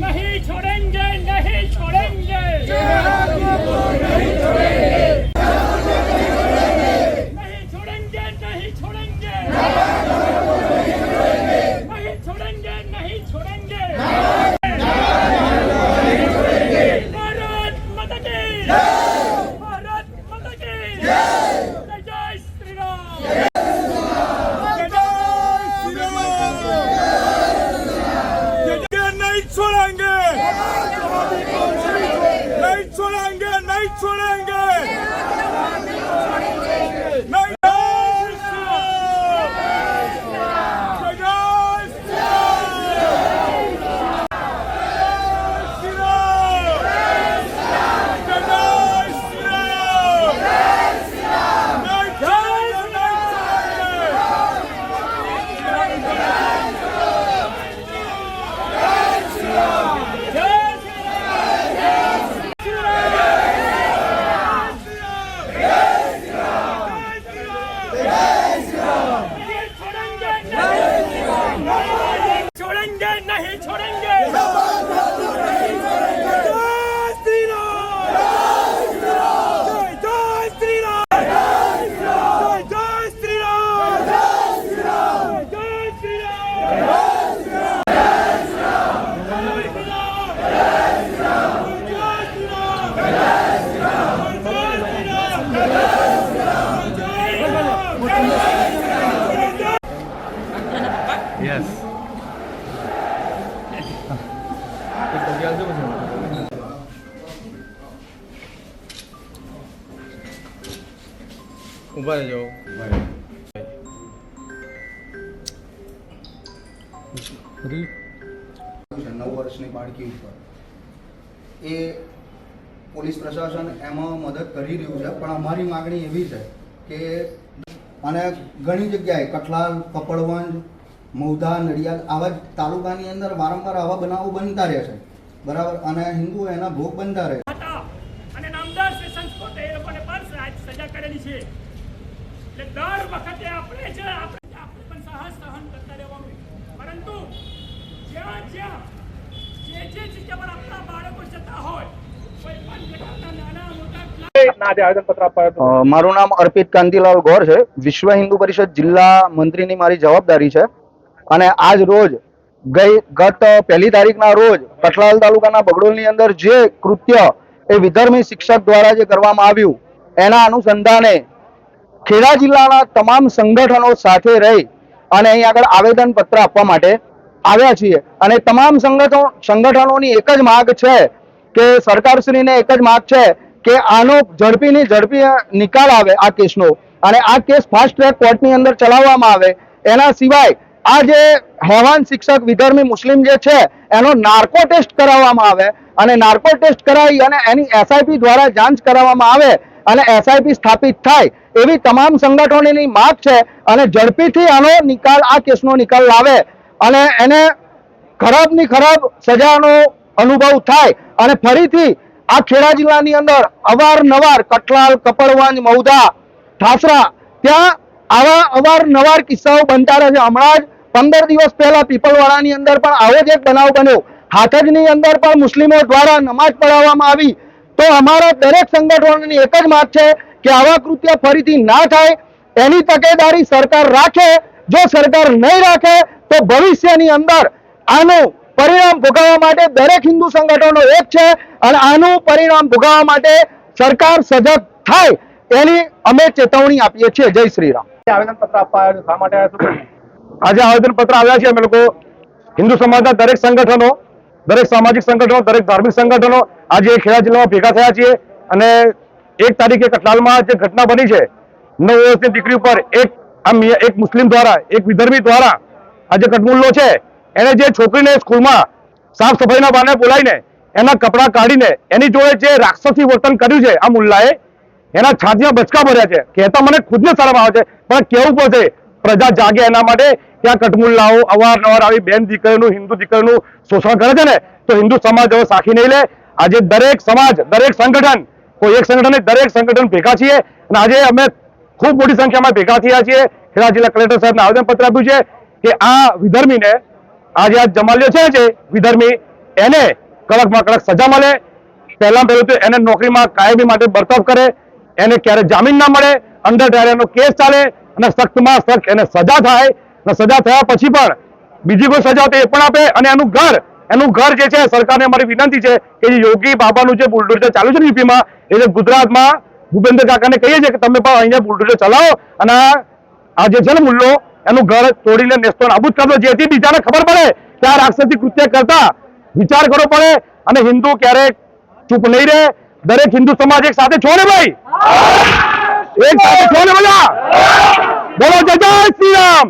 नहीं छोड़ेंगे नहीं छोड़ेंगे नहीं छोड़ेंगे நைட் சொன்னாங்க நைட் சொன்னாங்க छोड़ेंगे नहीं छोड़ेंगे ઊભા રહેજો નવ વર્ષની બાળકી ઉપર. એ પોલીસ પ્રશાસન એમાં મદદ કરી રહ્યું છે, પણ અમારી માગણી એવી છે કે અને ઘણી જગ્યાએ કઠલાલ, કપડવંજ, મૌધા, નડિયાદ આવા તાલુકાની અંદર વારંવાર આવા બનાવો બનતા રહે છે. બરાબર? અને હિન્દુ એના ભોગ બનતા રહે. અને નામદાર સેશન્સ કોર્ટે એ લોકોને પણ આજ સજા કરેલી છે. એટલે દર વખતે આપણે છે આપણે આપણે પણ સાહસ સહન કરતા રહેવાનું પરંતુ જ્યાં જ્યાં જે જે જગ્યા પર આપણા બાળકો જતા હોય કોઈ પણ પ્રકારના નાના મોટા મારું નામ અર્પિત કાંતિલાલ ગોર છે. વિશ્વ હિન્દુ પરિષદ જિલ્લા મંત્રીની મારી જવાબદારી છે. અને આજ રોજ ગઈ ગત પહેલી તારીખના રોજ કઠલાલ તાલુકાના બગડોલની અંદર જે કૃત્ય એ વિધર્મી શિક્ષક દ્વારા જે કરવામાં આવ્યું, એના અનુસંધાને ખેડા જિલ્લાના તમામ સંગઠનો સાથે રહી અને અહીં આગળ આવેદન પત્ર આપવા માટે આવ્યા છીએ. અને તમામ સંગઠનો સંગઠનોની એક જ માગ છે કે સરકારશ્રીને એક જ માગ છે કે આનો ઝડપીની ઝડપી નિકાલ આવે આ કેસનો. અને આ કેસ ફાસ્ટ ટ્રેક કોર્ટની અંદર ચલાવવામાં આવે. એના સિવાય આ જે હેવાન શિક્ષક વિધર્મી મુસ્લિમ જે છે, એનો નાર્કો ટેસ્ટ કરાવવામાં આવે અને નાર્કો ટેસ્ટ કરાવી અને એની એસઆઈપી દ્વારા જાંચ કરાવવામાં આવે અને એસઆઈપી સ્થાપિત થાય એવી તમામ સંગઠનોની માગ છે અને ઝડપીથી આનો નિકાલ, આ કેસનો નિકાલ લાવે અને એને ખરાબની ખરાબ સજાનો અનુભવ થાય અને ફરીથી આ ખેડા જિલ્લાની અંદર અવારનવાર કટલાલ, કપડવાંજ મૌદા ઠાસરા, ત્યાં આવા અવારનવાર કિસ્સાઓ બનતા રહે છે. હમણાં જ પંદર દિવસ પહેલા પીપલવાડાની અંદર પણ આવો જ એક બનાવ બન્યો. હાથજની અંદર પણ મુસ્લિમો દ્વારા નમાજ પઢાવવામાં આવી. તો અમારા દરેક સંગઠનોની એક જ માંગ છે કે આવા કૃત્ય ફરીથી ના થાય. એની તકેદારી સરકાર રાખે. જો સરકાર નહીં રાખે, તો ભવિષ્યની અંદર આનું પરિણામ ભોગવવા માટે દરેક હિન્દુ સંગઠનો એક છે અને આનું પરિણામ ભોગવવા માટે સરકાર સજગ થાય. એની અમે ચેતવણી આપીએ છીએ. જય શ્રી રામ. આવેદન પત્ર આપવા શા માટે આજે આવેદન પત્ર આવ્યા છે અમે લોકો. હિન્દુ સમાજના દરેક સંગઠનો, દરેક સામાજિક સંગઠનો, દરેક ધાર્મિક સંગઠનો આજે ખેડા જિલ્લામાં ભેગા થયા છીએ અને એક તારીખે કટલાલમાં જે ઘટના બની છે, નવ વર્ષની દીકરી ઉપર એક આમ એક મુસ્લિમ દ્વારા, એક વિધર્મી દ્વારા આ જે કટમુલ્લો છે. એને જે છોકરીને સ્કૂલમાં સાફ સફાઈના બહાને બોલાવીને, એના કપડાં કાઢીને, એની જોડે જે રાક્ષસી વર્તન કર્યું છે, આ મુલ્લાએ, એના છાતીમાં બચકા ભર્યા છે. કહેતા મને ખુદને શરમ આવે છે, પણ કેવું પડશે? પ્રજા જાગે એના માટે આ કટમુલ્લાઓ અવારનવાર આવી બેન દીકરીનું, હિન્દુ દીકરીનું શોષણ કરે છે ને, તો હિન્દુ સમાજ હવે સાખી નહીં લે. આજે દરેક સમાજ, દરેક સંગઠન, કોઈ એક સંગઠન દરેક સંગઠન ભેગા છીએ અને આજે અમે ખૂબ મોટી સંખ્યામાં ભેગા થયા છીએ. ખેડા જિલ્લા કલેક્ટર સાહેબને આવેદનપત્ર આપ્યું છે કે આ વિધર્મીને, આજે આ જમાલ્યો છે વિધર્મી, એને કડકમાં કડક સજા મળે. પહેલાં પહેલું તો એને નોકરીમાં કાયમી માટે બરતફ કરે, એને ક્યારે જામીન ના મળે અંડર ટ્રાયલનો કેસ ચાલે અને સખ્તમાં સખ્ત એને સજા થાય. સજા થયા પછી પણ બીજી કોઈ સજા તો પણ આપે અને એનું ઘર એનું ઘર જે છે, સરકારને અમારી વિનંતી છે કે જે યોગી બાબાનું જે બુલડોઝર ચાલુ છે ને યુપીમાં, એ જે ગુજરાતમાં ભૂપેન્દ્ર કાકાને કહીએ છીએ કે તમે પણ અહીંયા બુલડોઝર ચલાવો અને આ જે છે ને મુલ્લો, એનું ઘર તોડીને નેસ્તો નાબૂદ કરવો જેથી બીજાને ખબર પડે કે આ રાક્ષસી કૃત્ય કરતા વિચાર કરવો પડે અને હિન્દુ ક્યારેક ચૂપ નહીં રહે. દરેક હિન્દુ સમાજ એક સાથે છો ને ભાઈ? એક સાથે છો ને બધા? બોલો જય જય શ્રી રામ